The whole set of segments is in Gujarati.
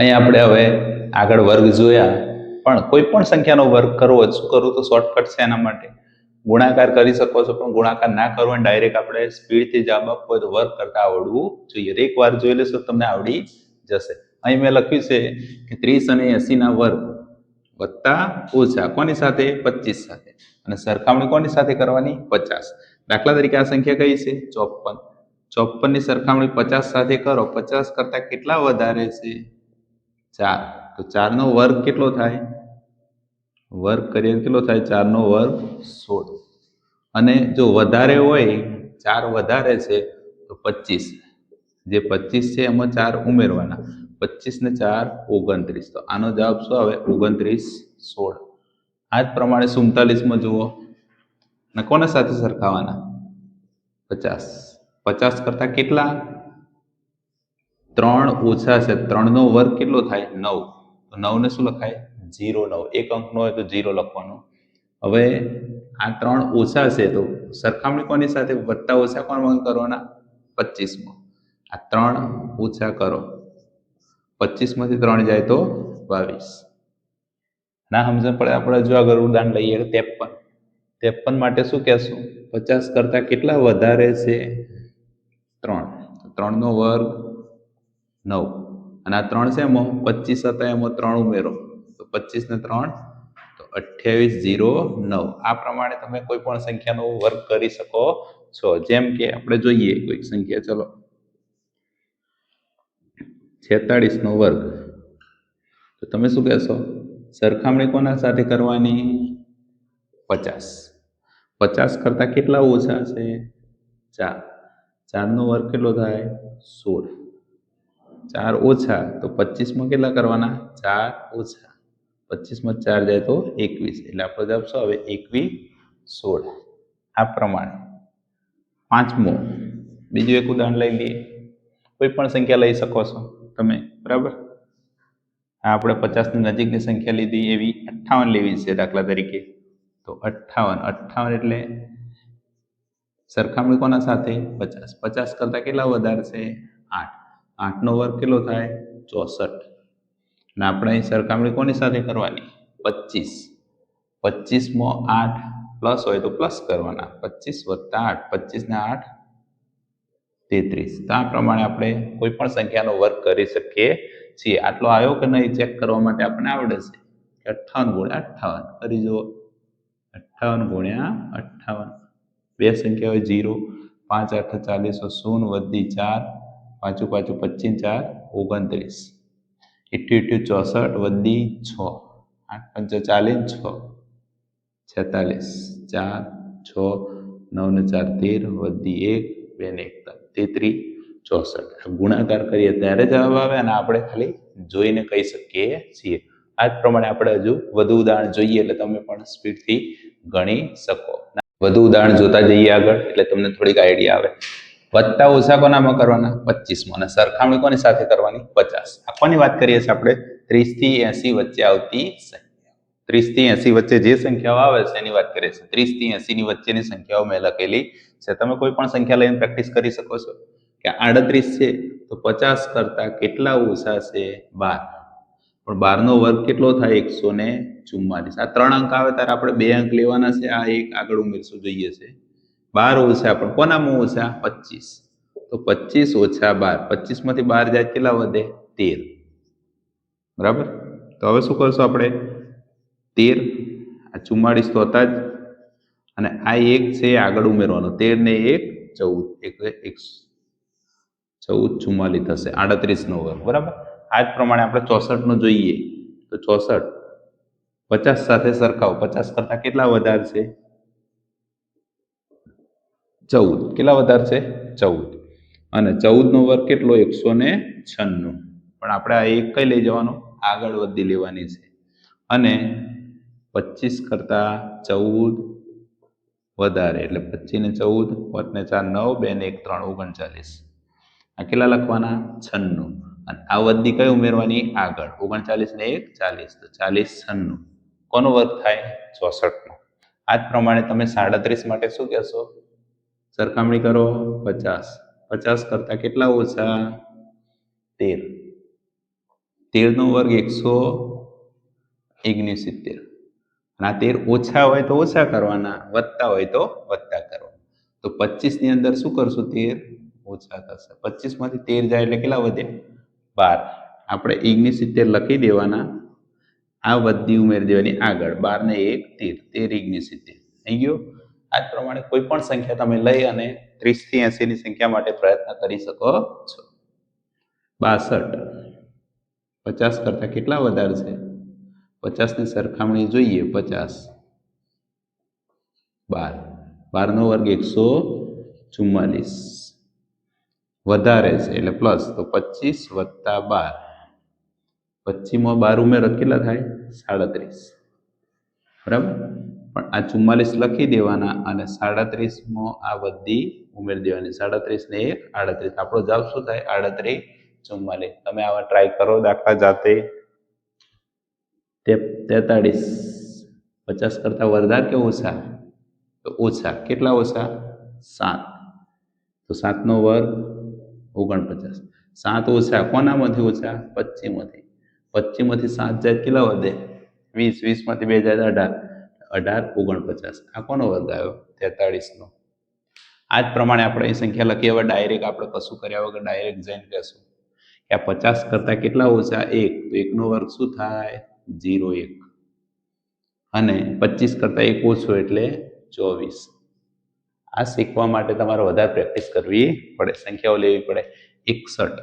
અહીં આપણે હવે આગળ વર્ગ જોયા. પણ કોઈ પણ સંખ્યાનો વર્ગ કરવો શું કરવું? તો શોર્ટકટ છે એના માટે. ગુણાકાર કરી શકો છો, પણ ગુણાકાર ના કરવો હોય ડાયરેક્ટ આપણે સ્પીડથી જવાબ આપવો હોય તો વર્ગ કરતા આવડવું જોઈએ. એક વાર જોઈ લેશો તમને આવડી જશે. અહીં મેં લખ્યું છે કે ત્રીસ અને એસીના વર્ગ વત્તા ઓછા કોની સાથે? પચીસ સાથે. અને સરખામણી કોની સાથે કરવાની? પચાસ. દાખલા તરીકે આ સંખ્યા કઈ છે? ચોપન. ચોપનની સરખામણી પચાસ સાથે કરો. પચાસ કરતાં કેટલા વધારે છે? ચાર. તો ચારનો વર્ગ કેટલો થાય? વર્ગ કરીએ કેટલો થાય? ચારનો વર્ગ સોળ. અને જો વધારે હોય, ચાર વધારે છે, તો પચીસ. જે પચીસ છે, એમાં ચાર ઉમેરવાના. પચીસ ને ચાર, ઓગણત્રીસ. તો આનો જવાબ શું આવે? ઓગણત્રીસ સોળ. આ જ પ્રમાણે સુડતાલીસમાં જુઓ. ને કોના સાથે સરખાવાના? પચાસ. પચાસ કરતાં કેટલા? ત્રણ ઓછા છે, ત્રણનો વર્ગ કેટલો થાય? નવ. તો નવને શું લખાય? જીરો નવ. એક અંકનો હોય તો જીરો લખવાનો. હવે આ ત્રણ ઓછા છે, તો સરખામણી કોની સાથે? વત્તા ઓછા કોણ કરવાના? પચીસમાં. આ ત્રણ ઓછા કરો. પચીસમાંથી ત્રણ જાય તો બાવીસ. ના સમજણ પડે આપણે? જો આગળ ઉદાહરણ લઈએ ત્રેપન. ત્રેપન માટે શું કહેશું? પચાસ કરતાં કેટલા વધારે છે? ત્રણ. ત્રણનો વર્ગ નવ. અને આ ત્રણ છે એમાં પચીસ હતા એમાં ત્રણ ઉમેરો. તો પચીસ ને ત્રણ, તો અઠ્યાવીસ જીરો નવ. આ પ્રમાણે તમે કોઈ પણ સંખ્યાનો વર્ગ કરી શકો છો. જેમ કે આપણે જોઈએ કોઈક સંખ્યા, ચલો. છેતાળીસ નો વર્ગ. તો તમે શું કહેશો? સરખામણી કોના સાથે કરવાની? પચાસ. પચાસ કરતાં કેટલા ઓછા છે? ચાર. ચારનો વર્ગ કેટલો થાય? સોળ. ચાર ઓછા, તો પચીસમાં કેટલા કરવાના? ચાર ઓછા. પચીસમાં ચાર જાય તો એકવીસ. એટલે આપણો જવાબ શું આવે? એકવીસ સોળ. આ પ્રમાણે. પાંચમો. બીજું એક ઉદાહરણ લઈ લઈએ. કોઈ પણ સંખ્યા લઈ શકો છો તમે. બરાબર? આ આપણે પચાસની નજીકની સંખ્યા લીધી, એવી અઠ્ઠાવન લેવી છે દાખલા તરીકે. તો અઠ્ઠાવન. અઠ્ઠાવન એટલે સરખામણી કોના સાથે? પચાસ. પચાસ કરતાં કેટલા વધારે છે? આઠ. આઠનો વર્ગ કેટલો થાય? ચોસઠ. અને આપણે અહીં સરખામણી કોની સાથે કરવાની? પચીસ પચીસમાં આઠ પ્લસ હોય તો પ્લસ કરવાના. પચીસ વત્તા આઠ. પચીસને આઠ, તેત્રીસ. તો આ પ્રમાણે આપણે કોઈ પણ સંખ્યાનો વર્ગ કરી શકીએ છીએ. આટલો આવ્યો કે નહીં ચેક કરવા માટે આપણને આવડે છે કે અઠ્ઠાવન ગુણ્યા અઠ્ઠાવન. કરી જુઓ. અઠ્ઠાવન ગુણ્યા અઠ્ઠાવન. બે સંખ્યા હોય જીરો પાંચ આઠ ચાલીસો શૂન્ય વધી ચાર. પાછું પાછું પચીસ ચાર ઓગણત્રીસ. ઇઠ્યું ઇઠ્યું ચોસઠ વધી છ. આઠ પંચો ચાલીસ, છ. છેતાલીસ. ચાર, છ નવ ને ચાર, તેર. વધી એક, બે ને એક તેત્રીસ ચોસઠ. ગુણાકાર કરીએ ત્યારે જવાબ આવે અને આપણે ખાલી જોઈને કહી શકીએ છીએ. આ જ પ્રમાણે આપણે હજુ વધુ ઉદાહરણ જોઈએ એટલે તમે પણ સ્પીડથી ગણી શકો. વધુ ઉદાહરણ જોતા જઈએ આગળ એટલે તમને થોડીક આઈડિયા આવે. વત્તા ઓછા કોનામાં કરવાના? પચીસમાં. અને સરખામણી કોની સાથે કરવાની? પચાસ. આ વાત કરીએ છીએ આપણે ત્રીસથી એસી વચ્ચે આવતી સંખ્યા. ત્રીસથી એસી વચ્ચે જે સંખ્યાઓ આવે છે, એની વાત કરીએ છીએ. ત્રીસથી એસીની વચ્ચેની સંખ્યાઓ મેં લખેલી છે. તમે કોઈ પણ સંખ્યા લઈને પ્રેક્ટિસ કરી શકો છો. કે આડત્રીસ છે, તો પચાસ કરતા કેટલા ઓછા છે? બાર. પણ બારનો વર્ગ કેટલો થાય? એકસો ને ચુમ્માલીસ આ ત્રણ અંક આવે, ત્યારે આપણે બે અંક લેવાના છે. આ એક આગળ ઉમેરશું, જોઈએ છે. બાર ઓછા, પણ કોનામાં ઓછા? પચીસ. તો પચીસ ઓછા બાર. પચીસમાંથી બાર જાય કેટલા વધે? તેર. બરાબર? તો હવે શું કરશું આપણે? તેર. આ ચુમ્માળીસ તો હતા જ. અને આ એક છે આગળ ઉમેરવાનો. તેર ને એક, ચૌદ. એક એક ચૌદ ચુમ્માલીસ થશે. આડત્રીસ નો વર્ગ બરાબર? આ જ પ્રમાણે આપણે ચોસઠ નો જોઈએ. તો ચોસઠ. પચાસ સાથે સરખાવો. પચાસ કરતા કેટલા વધારે છે? ચૌદ. કેટલા વધારે છે? ચૌદ. અને ચૌદનો વર્ગ કેટલો? એકસો ને છન્નું. પણ આપણે આ એક કઈ લઈ જવાનો? આગળ વધી લેવાની છે. અને પચીસ કરતા ચૌદ વધારે. એટલે પચીસ ને ચૌદ, પાંચ ચાર, નવ, બે ને એક, ત્રણ, ઓગણચાલીસ. આ કેટલા લખવાના? છન્નું. અને આ વધી કઈ ઉમેરવાની? આગળ. ઓગણચાલીસ ને એક, ચાલીસ. તો ચાલીસ છન્નું. કોનો વર્ગ થાય? ચોસઠનો. આ જ પ્રમાણે તમે સાડત્રીસ માટે શું કહેશો? સરખામણી કરો પચાસ. પચાસ કરતા કેટલા ઓછા? તેર. તેરનો વર્ગ એકસો ઓગણસિત્તેર. અને આ તેર ઓછા હોય તો ઓછા કરવાના, વધતા હોય તો વધતા કરવાના. તો પચીસની અંદર શું કરશું? તેર ઓછા થશે. પચીસમાંથી તેર જાય એટલે કેટલા વધે? બાર. આપણે ઓગણસિત્તેર લખી દેવાના. આ વધી ઉમેરી દેવાની આગળ. બારને એક, તેર. તેર ઓગણસિત્તેર. થઈ ગયો? આ જ પ્રમાણે કોઈ પણ સંખ્યા તમે લઈ અને ત્રીસથી એસી ની સંખ્યા માટે પ્રયત્ન કરી શકો છો. બાસઠ. પચાસ કરતા કેટલા વધારે છે? પચાસની સરખામણી જોઈએ, પચાસ. બાર. બારનો વર્ગ એકસો ચુમ્માલીસ. વધારે છે, એટલે પ્લસ, તો પચીસ વત્તા બાર. પચીમાં બાર ઉમેરો, કેટલા થાય? સાડત્રીસ. બરાબર? પણ આ ચુમ્માલીસ લખી દેવાના અને સાડત્રીસમો આ બધી ઉમેરી દેવાની. સાડત્રીસ ને એક, આડત્રીસ. આપણો જવાબ શું થાય? આડત્રીસ ચુમ્માલીસ. તમે આવા ટ્રાય કરો દાખલા જાતે. તેતાળીસ. પચાસ કરતા વધારે કે ઓછા? તો ઓછા. કેટલા ઓછા? સાત. તો સાતનો વર્ગ ઓગણપચાસ. સાત ઓછા કોનામાંથી ઓછા? પચીસમાંથી પચીસમાંથી સાત જાય કેટલા વધે? વીસ. વીસમાંથી બે જાય અઢાર. અઢાર, ઓગણપચાસ. આ કોનો વર્ગ આવ્યો? તેતાળીસનો. આ જ પ્રમાણે આપણે એ સંખ્યા લખીએ, હવે ડાયરેક્ટ આપણે કશું કર્યા વગર ડાયરેક્ટ જઈને કહેશું કે આ પચાસ કરતાં કેટલા ઓછા એક? તો એકનો વર્ગ શું થાય? જીરો એક. અને પચીસ કરતાં એક ઓછો એટલે ચોવીસ. આ શીખવા માટે તમારે વધારે પ્રેક્ટિસ કરવી પડે, સંખ્યાઓ લેવી પડે. એકસઠ.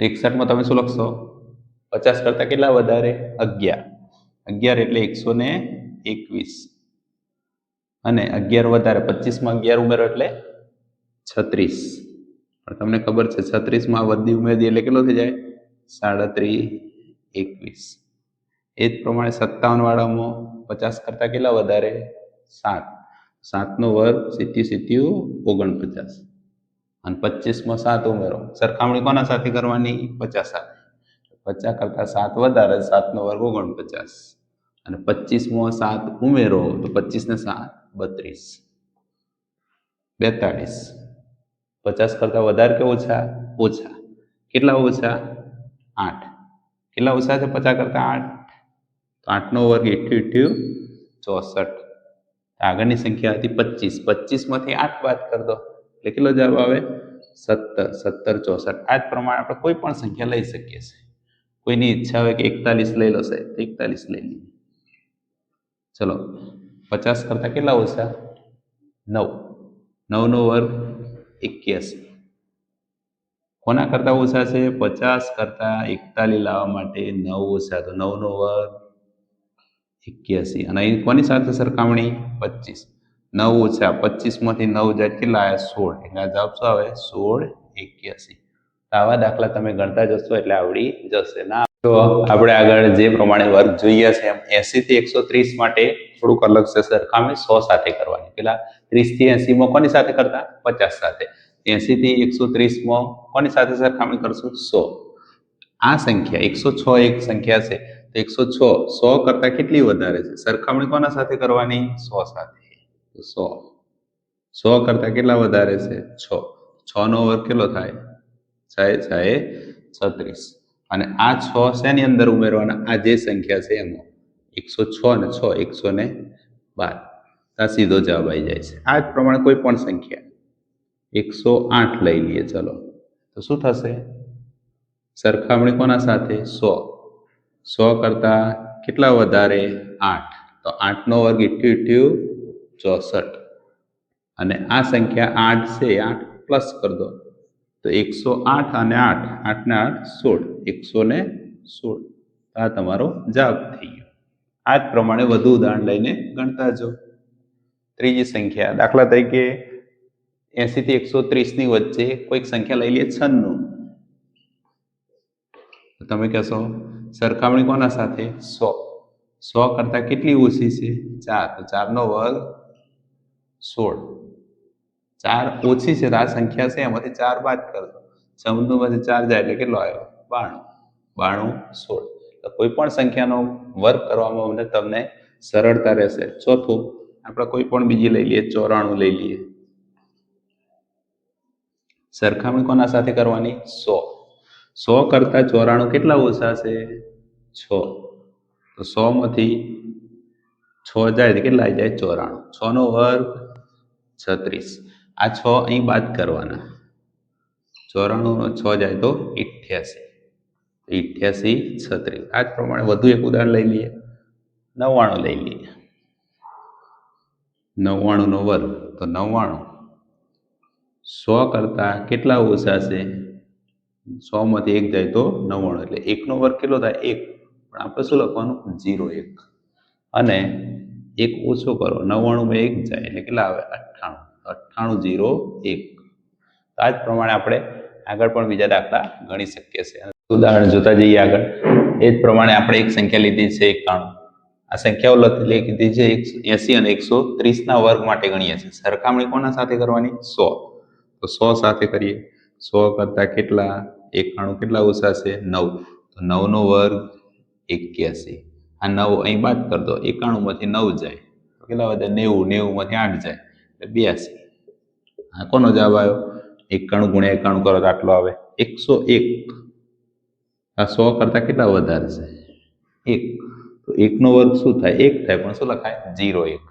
એકસઠમાં તમે શું લખશો? પચાસ કરતાં કેટલા વધારે? અગિયાર. અગિયાર એટલે એકસો ને એકવીસ. અને અગિયાર વધારે પચીસમાં અગિયાર ઉમેરો એટલે છત્રીસ. પણ તમને ખબર છે, છત્રીસમાં વધી ઉમેરી એટલે કેટલો થઈ જાય? સાડત્રીસ એકવીસ. એ જ પ્રમાણે સત્તાવન વાળામાં પચાસ કરતાં કેટલા વધારે? સાત. સાતનો વર્ગ સિત્યુ સિત્યુ ઓગણપચાસ. અને પચીસમાં સાત ઉમેરો. સરખામણી કોના સાથે કરવાની? પચાસ સાથે. પચાસ કરતાં સાત વધારે, સાતનો વર્ગ ઓગણપચાસ. અને પચીસમો સાત ઉમેરો તો પચીસ ને સાત, બત્રીસ. બેતાળીસ. પચાસ કરતાં વધારે કે ઓછા ઓછા. કેટલા ઓછા? આઠ. કેટલા ઓછા છે પચાસ કરતાં આઠ? તો આઠનો વર્ગ એઠ્યું એઠ્યું ચોસઠ. આગળની સંખ્યા હતી પચીસ. પચીસમાંથી આઠ બાદ કરી દો. એટલે કેટલો જવાબ આવે? સત્તર. સત્તર, ચોસઠ. આ જ પ્રમાણે આપણે કોઈ પણ સંખ્યા લઈ શકીએ છીએ. કોઈની ઈચ્છા હોય કે એકતાલીસ લઈ લો સાહેબ એકતાલીસ લઈ લઈએ. ચલો, પચાસ કરતાં કેટલા ઓછા નવ. નવનો વર્ગ એક્યાસી. કોના કરતાં ઓછા છે? પચાસ કરતાં એકતાલી લાવવા માટે નવ ઓછા, તો નવનો વર્ગ એક્યાસી. અને અહીં કોની સાથે સરખામણી? પચીસ. નવ ઓછા, પચીસમાંથી નવ જાય કેટલા આવ્યા સોળ. એટલે જવાબ શું આવે? સોળ એક્યાસી. આવા દાખલા તમે ગણતા જશો એટલે આવડી જશે. ના તો આપણે આગળ જે પ્રમાણે વર્ગ જોઈએ છે, એમ એસી થી એકસો ત્રીસ માટે થોડુંક અલગ છે સરખામણી સો સાથે કરવાની. પેલા ત્રીસથી એસીમાં કોની સાથે કરતા? પચાસ સાથે. એસી થી એકસો ત્રીસમાં કોની સાથે સરખામણી કરશું? સો. આ સંખ્યા એકસો છ એક સંખ્યા છે. તો એકસો છ, સો કરતા કેટલી વધારે છે? સરખામણી કોના સાથે કરવાની? સો સાથે. સો. સો કરતા કેટલા વધારે છે? છ. છ નો વર્ગ કેટલો થાય? છ થાય છત્રીસ. અને આ છ શેની અંદર ઉમેરવાના? આ જે સંખ્યા છે એમાં. એકસો છ ને છ, એકસો ને બાર. આ સીધો જવાબ આવી જાય છે. આ જ પ્રમાણે કોઈ પણ સંખ્યા. એકસો આઠ લઈ લઈએ, ચલો. તો શું થશે? સરખામણી કોના સાથે? સો. સો કરતાં કેટલા વધારે? આઠ. તો આઠનો વર્ગ ઇઠ્યું ઇઠ્યું ચોસઠ. અને આ સંખ્યા આઠ છે આઠ પ્લસ કરી દો. તો એકસો આઠ અને આઠ આઠ આઠ, સોળ. એકસો ને સોળ. આ તમારો જવાબ થઈ ગયો. આ જ પ્રમાણે વધુ ઉદાહરણ લઈને ગણતા જો ત્રીજી સંખ્યા, દાખલા તરીકે એસી થી એકસો ત્રીસની વચ્ચે કોઈક સંખ્યા લઈ લઈએ છન્નું. તમે કહેશો, સરખામણી કોના સાથે? સો. સો કરતાં કેટલી ઓછી છે? ચાર. તો ચારનો વર્ગ સોળ. ચાર ઓછી છે આ સંખ્યા છે, એમાંથી ચાર બાદ કરજો ચૌદનું માંથી ચાર જાય એટલે કેટલો આવ્યો? બાણું. બાણું, સોળ. તો કોઈ પણ સંખ્યાનો વર્ગ કરવામાં અમને તમને સરળતા રહેશે. ચોથું, આપણે કોઈ પણ બીજી લઈ લઈએ, ચોરાણું લઈ લઈએ. સરખામણી કોના સાથે કરવાની? સો. સો કરતા ચોરાણું કેટલા ઓછા છે? છ. તો સો માંથી છ જાય કેટલા આવી જાય? ચોરાણું. છ નો વર્ગ છત્રીસ. આ છ અહીં બાદ કરવાના. ચોરાણું છ જાય તો ઇઠ્યાસી. ઇઠ્યાસી છત્રીસ. આ જ પ્રમાણે વધુ એક ઉદાહરણ લઈ લઈએ. નવ્વાણું લઈ લઈએ. નવ્વાણુંનો વર્ગ તો નવ્વાણું. સો કરતાં કેટલા ઓછા છે સોમાંથી એક જાય તો નવ્વાણું. એટલે એકનો વર્ગ કેટલો થાય? એક. પણ આપણે શું લખવાનું? જીરો એક. અને એક ઓછો કરો. નવ્વાણુંમાં એક જાય. એટલે કેટલા આવે? અઠ્ઠાણું. અઠ્ઠાણું જીરો એક. આ જ પ્રમાણે આપણે આગળ પણ બીજા દાખલા ગણી શકીએ છીએ. ઉદાહરણ જોતા જઈએ આગળ. એ જ પ્રમાણે આપણે એક સંખ્યા લીધી છે એકાણું. આ સંખ્યાઓ લીધી છે એસી અને એકસો ત્રીસના વર્ગ માટે ગણીએ છીએ. સરખામણી કોના સાથે કરવાની? સો. તો સો સાથે કરીએ. સો કરતાં કેટલા? એકાણું. કેટલા ઓછા છે? નવ. તો નવનો વર્ગ એક્યાસી. આ નવ અહીં બાદ કર દો. એકાણુંમાંથી નવ જાય. કેટલા વધે? નેવું. નેવુંમાંથી આઠ જાય. એટલે બ્યાસી આ કોનો જવાબ આવ્યો? એકાણું ગુણ્યા એકાણું કરો તો આટલો આવે. એકસો એક. આ સો કરતાં કેટલા વધારે છે? એક. તો એકનો વર્ગ શું થાય? એક થાય. પણ શું લખાય? જીરો એક.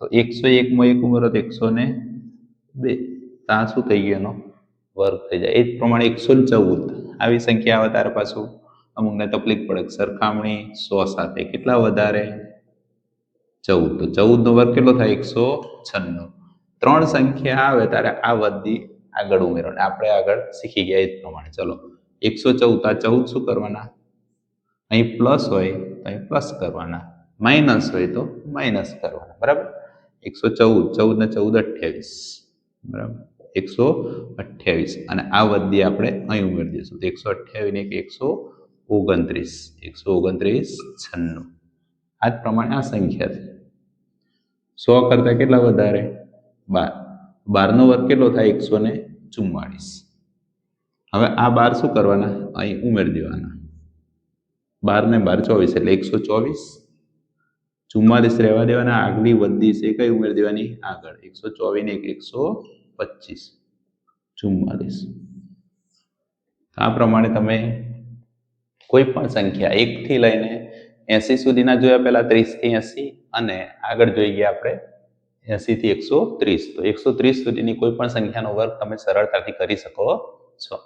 તો એકસો એકમાં એક ઉમેરો તો એકસો ને બે. તો આ શું થઈ ગયો એનો વર્ગ થઈ જાય. એ જ પ્રમાણે એકસો ને ચૌદ. આવી સંખ્યા આવે તારે પાછું અમુકને તકલીફ પડે સરખામણી સો સાથે. કેટલા વધારે? ચૌદ. તો ચૌદનો વર્ગ કેટલો થાય? એકસો છન્નું. ત્રણ સંખ્યા આવે ત્યારે આ વધી આગળ ઉમેરો આપણે આગળ શીખી ગયા એ જ પ્રમાણે. ચલો, એકસો ચૌદ આ ચૌદ શું કરવાના? અહીં પ્લસ હોય તો અહીં પ્લસ કરવાના. માઇનસ હોય તો માઇનસ કરવાના. બરાબર? એકસો ચૌદ ચૌદ ને ચૌદ અઠ્યાવીસ. બરાબર? એકસો અઠ્યાવીસ. અને આ વધી આપણે અહીં ઉમેરી દઈશું. તો એકસો અઠ્યાવીસ ને એકસો ઓગણત્રીસ. એકસો ઓગણત્રીસ, છન્નું. આ જ પ્રમાણે આ સંખ્યા છે. સો કરતાં કેટલા વધારે? બાર બારનો વર્ગ કેટલો થાય? એકસો ને ચુમ્માળીસ. હવે આ બાર શું કરવાના? અહીં ઉમેરી દેવાના. બાર ને બાર ચોવીસ એટલે એકસો ચોવીસ. ચુમ્માલીસ રહેવા દેવાના. આગલી વધી છે કઈ ઉમેરી દેવાની? આગળ. એકસો ચોવીસ ને એક, એકસો પચીસ. ચુમ્માલીસ આ પ્રમાણે તમે કોઈ પણ સંખ્યા એકથી લઈને એસી સુધીના જોયા પહેલા ત્રીસથી એસી અને આગળ જોઈ ગયા આપણે એસીથી એકસો ત્રીસ. તો એકસો ત્રીસ સુધીની કોઈ પણ સંખ્યાનો વર્ગ તમે સરળતાથી કરી શકો છો.